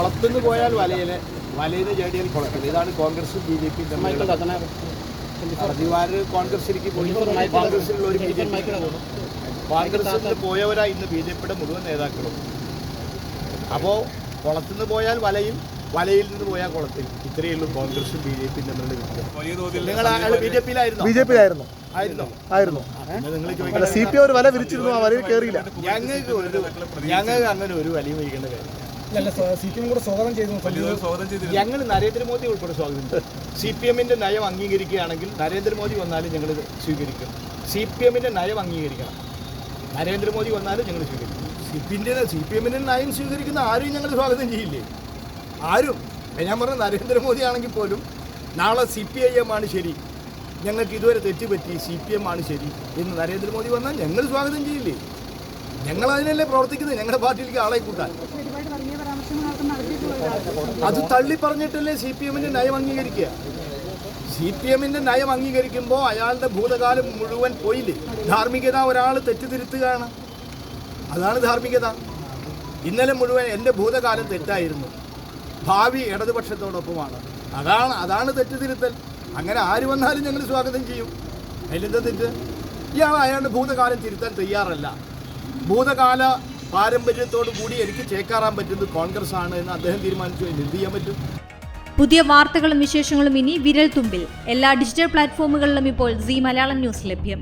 കുളത്തുനിന്ന് പോയാൽ വലയിലെ വലയിലെ ചാടിയാൽ കുളത്തിൽ ഇതാണ് കോൺഗ്രസും ബി ജെ പി പ്രതിവാര് കോൺഗ്രസിലേക്ക് പോയി കോൺഗ്രസിലുള്ള ഒരു ബി ജെ പി കോൺഗ്രസിൽ പോയവരാ ഇന്ന് ബി ജെ പിയുടെ മുഴുവൻ നേതാക്കളും. അപ്പോൾ കുളത്തുനിന്ന് പോയാൽ വലയിൽ വലയിൽ നിന്ന് പോയാൽ കുളത്തിൽ. ഇത്രയേ ഉള്ളൂ കോൺഗ്രസും ബി ജെ പിയും തമ്മിലുള്ള വ്യത്യാസം. നിങ്ങൾ അയാൾ ബി ജെ പിയിലായിരുന്നോ? ബി ജെ പിയിലായിരുന്നു. ആയിരുന്നു? സി പി ഒരു വല വിരിച്ചിരുന്നു ആ വലയിൽ കയറിയില്ല ഞങ്ങൾക്ക് ഒരു ഞങ്ങൾക്ക് അങ്ങനെ ഒരു വലിയ വഹിക്കേണ്ട കാര്യം പി ഞങ്ങൾ നരേന്ദ്രമോദി ഉൾപ്പെടെ സ്വാഗതം സി പി എമ്മിന്റെ നയം അംഗീകരിക്കുകയാണെങ്കിൽ നരേന്ദ്രമോദി വന്നാലും ഞങ്ങൾ സ്വീകരിക്കും. സി പി എമ്മിന്റെ നയം അംഗീകരിക്കണം. നരേന്ദ്രമോദി വന്നാലും ഞങ്ങൾ സ്വീകരിക്കും. സി പിന്റെ സി പി എമ്മിന്റെ നയം സ്വീകരിക്കുന്ന ആരും ഞങ്ങൾ സ്വാഗതം ചെയ്യില്ലേ? ആരും. ഞാൻ പറഞ്ഞ നരേന്ദ്രമോദി ആണെങ്കിൽ പോലും നാളെ സി പി ഐ എം ആണ് ശരി. ഞങ്ങൾക്ക് ഇതുവരെ തെറ്റുപറ്റി സി പി എം ആണ് ശരി എന്ന് നരേന്ദ്രമോദി വന്നാൽ ഞങ്ങൾ സ്വാഗതം ചെയ്യില്ലേ? ഞങ്ങൾ അതിനല്ലേ പ്രവർത്തിക്കുന്നത്? ഞങ്ങളുടെ പാർട്ടിയിലേക്ക് ആളെ കൂട്ടാൻ. അത് തള്ളി പറഞ്ഞിട്ടല്ലേ സി പി എമ്മിന്റെ നയം അംഗീകരിക്കുക? സി പി എമ്മിന്റെ നയം അംഗീകരിക്കുമ്പോൾ അയാളുടെ ഭൂതകാലം മുഴുവൻ പോയില്ലേ? ധാർമ്മികത ഒരാൾ തെറ്റുതിരുത്തുകയാണ്. അതാണ് ധാർമ്മികത. ഇന്നലെ മുഴുവൻ എന്റെ ഭൂതകാലം തെറ്റായിരുന്നു. ഭാവി ഇടതുപക്ഷത്തോടൊപ്പമാണ്. അതാണ് അതാണ് തെറ്റുതിരുത്തൽ. അങ്ങനെ ആര് വന്നാലും ഞങ്ങൾ സ്വാഗതം ചെയ്യും. അതിലെന്താ തെറ്റ്? ഇയാൾ അയാളുടെ ഭൂതകാലം തിരുത്താൻ തയ്യാറല്ല. ഭൂതകാല പാരമ്പര്യത്തോടു കൂടി എനിക്ക് ചേക്കാറാൻ പറ്റുന്നത് കോൺഗ്രസ് ആണ് എന്ന് അദ്ദേഹം തീരുമാനിച്ചു. എന്ത് ചെയ്യാൻ പറ്റും? പുതിയ വാർത്തകളും വിശേഷങ്ങളും ഇനി വിരൽ തുമ്പിൽ എല്ലാ ഡിജിറ്റൽ പ്ലാറ്റ്ഫോമുകളിലും ഇപ്പോൾ സി മലയാളം ന്യൂസ് ലഭ്യം.